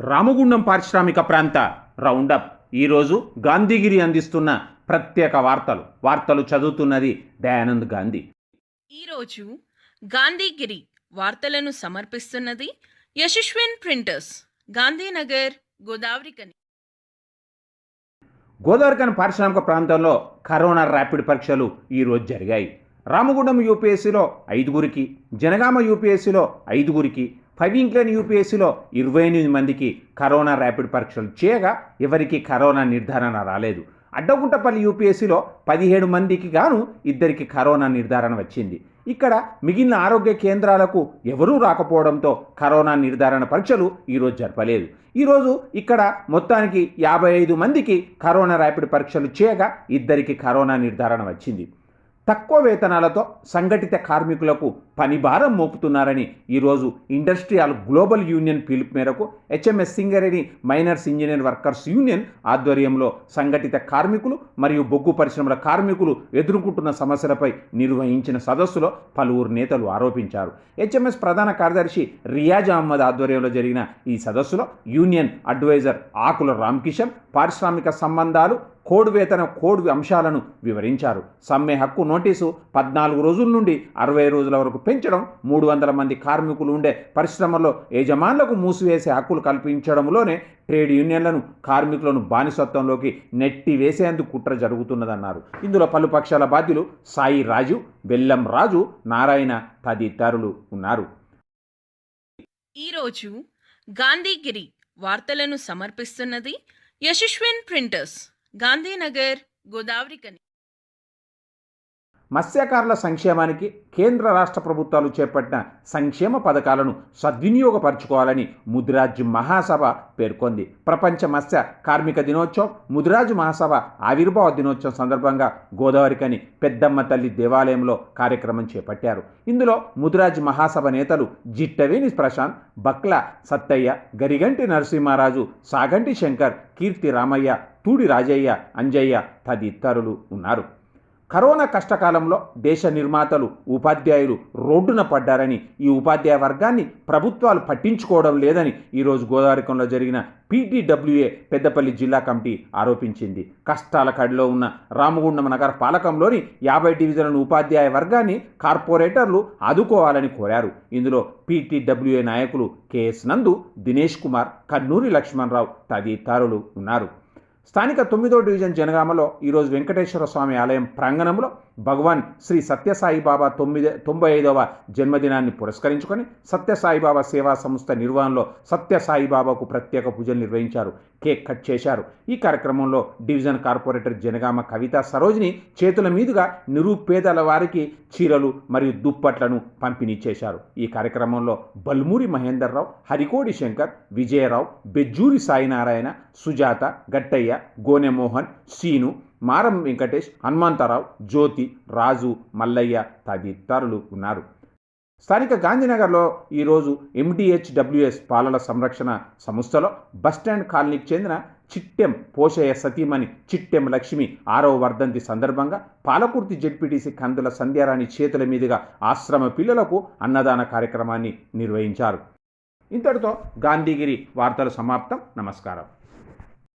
రామగుండం పారిశ్రామిక ప్రాంత రౌండప్. ఈరోజు గాంధీగిరి అందిస్తున్న ప్రత్యేక వార్తలు. వార్తలు చదువుతున్నది దయానంద్ గాంధీ. ఈరోజు గాంధీగిరి వార్తలను సమర్పిస్తున్నది యశస్విన్ ప్రింటర్స్ గాంధీనగర్ గోదావరికని గోదావరికని పారిశ్రామిక ప్రాంతంలో కరోనా ర్యాపిడ్ పరీక్షలు ఈరోజు జరిగాయి. రామగుండం యూపీఎస్సీలో ఐదుగురికి జనగామ యూపీఎస్సీలో ఐదుగురికి పవింక్లన్ యూపీఎస్సీలో ఇరవై ఎనిమిది మందికి కరోనా ర్యాపిడ్ పరీక్షలు చేయగా ఎవరికి కరోనా నిర్ధారణ రాలేదు. అడ్డగుంటపల్లి యూపీఎస్సీలో పదిహేడు మందికి గాను ఇద్దరికి కరోనా నిర్ధారణ వచ్చింది. ఇక్కడ మిగిలిన ఆరోగ్య కేంద్రాలకు ఎవరూ రాకపోవడంతో కరోనా నిర్ధారణ పరీక్షలు ఈరోజు జరపలేదు. ఈరోజు ఇక్కడ మొత్తానికి యాభై ఐదు మందికి కరోనా ర్యాపిడ్ పరీక్షలు చేయగా ఇద్దరికి కరోనా నిర్ధారణ వచ్చింది. తక్కువ వేతనాలతో సంఘటిత కార్మికులకు పని భారం మోపుతున్నారని ఈరోజు ఇండస్ట్రియల్ గ్లోబల్ యూనియన్ పిలుపు మేరకు HMS Singareni miners engineer workers union ఆధ్వర్యంలో సంఘటిత కార్మికులు మరియు బొగ్గు పరిశ్రమల కార్మికులు ఎదుర్కొంటున్న సమస్యలపై నిర్వహించిన సదస్సులో పలువురు నేతలు ఆరోపించారు. హెచ్ఎంఎస్ ప్రధాన కార్యదర్శి రియాజ్ అహ్మద్ ఆధ్వర్యంలో జరిగిన ఈ సదస్సులో యూనియన్ అడ్వైజర్ ఆకుల రామ్కిషన్ పారిశ్రామిక సంబంధాలు కోడ్ వేతన కోడ్ అంశాలను వివరించారు. సమ్మె హక్కు నోటీసు పద్నాలుగు రోజుల నుండి అరవై రోజుల వరకు పెంచడం మూడు వందల మంది కార్మికులు ఉండే పరిశ్రమల్లో యజమానులకు మూసివేసే హక్కులు కల్పించడంలోనే ట్రేడ్ యూనియన్లను కార్మికులను బానిసత్వంలోకి నెట్టి వేసేందుకు కుట్ర జరుగుతున్నదన్నారు. ఇందులో పలు పక్షాల బాధ్యులు సాయి రాజు బెల్లం రాజు నారాయణ తదితరులు ఉన్నారు. ఈరోజు గాంధీగిరి వార్తలను సమర్పిస్తున్నది యశస్విన్ ప్రింటర్స్. గాంధీనగర్ గోదావరికని మత్స్యకారుల సంక్షేమానికి కేంద్ర రాష్ట్ర ప్రభుత్వాలు చేపట్టిన సంక్షేమ పథకాలను సద్వినియోగపరచుకోవాలని ముదిరాజ్ మహాసభ పేర్కొంది. ప్రపంచ మత్స్య కార్మిక దినోత్సవం ముదిరాజు మహాసభ ఆవిర్భావ దినోత్సవం సందర్భంగా గోదావరికని పెద్దమ్మ తల్లి దేవాలయంలో కార్యక్రమం చేపట్టారు. ఇందులో ముదిరాజ్ మహాసభ నేతలు జిట్టవేణి ప్రశాంత్ బక్ల సత్తయ్య గరిగంటి నరసింహారాజు సాగంటి శంకర్ కీర్తి రామయ్య తూడి రాజయ్య అంజయ్య తదితరులు ఉన్నారు. కరోనా కష్టకాలంలో దేశ నిర్మాతలు ఉపాధ్యాయులు రోడ్డున పడ్డారని ఈ ఉపాధ్యాయ వర్గాన్ని ప్రభుత్వాలు పట్టించుకోవడం లేదని ఈరోజు గోదావరికంలో జరిగిన పీటీడబ్ల్యూఏ పెద్దపల్లి జిల్లా కమిటీ ఆరోపించింది. కష్టాల కడిలో ఉన్న రామగుండం నగర పాలకంలోని యాభై డివిజన్ల ఉపాధ్యాయ వర్గాన్ని కార్పొరేటర్లు ఆదుకోవాలని కోరారు. ఇందులో పీటీడబ్ల్యూఏ నాయకులు కెఎస్ నందు దినేష్ కుమార్ కన్నూరి లక్ష్మణరావు తదితరులు ఉన్నారు. స్థానిక తొమ్మిదో డివిజన్ జనగామలో ఈరోజు వెంకటేశ్వర స్వామి ఆలయం ప్రాంగణంలో భగవాన్ శ్రీ సత్యసాయిబాబా తొమ్మిది తొంభై ఐదవ జన్మదినాన్ని పురస్కరించుకొని సత్యసాయిబాబా సేవా సంస్థ నిర్వహణలో సత్యసాయిబాబాకు ప్రత్యేక పూజలు నిర్వహించారు కేక్ కట్ చేశారు. ఈ కార్యక్రమంలో డివిజన్ కార్పొరేటర్ జనగామ కవిత సరోజిని చేతుల మీదుగా నిరుపేదల వారికి చీరలు మరియు దుప్పట్లను పంపిణీ చేశారు. ఈ కార్యక్రమంలో బల్మూరి మహేందర్రావు హరికోడి శంకర్ విజయరావు బెజ్జూరి సాయినారాయణ సుజాత గట్టయ్య గోనెమోహన్ సీను మారం వెంకటేష్ హనుమంతరావు జ్యోతి రాజు మల్లయ్య తదితరులు ఉన్నారు. స్థానిక గాంధీనగర్లో ఈరోజు ఎండిహెచ్డబ్ల్యూఎస్ పాలల సంరక్షణ సంస్థలో బస్టాండ్ కాలనీకి చెందిన చిట్టెం పోషయ్య సతీమణి చిట్టెం లక్ష్మి ఆరవ వర్ధంతి సందర్భంగా పాలకుర్తి జడ్పీటీసీ కందుల సంధ్యారాణి చేతుల మీదుగా ఆశ్రమ పిల్లలకు అన్నదాన కార్యక్రమాన్ని నిర్వహించారు. ఇంతటితో గాంధీగిరి వార్తలు సమాప్తం. నమస్కారం.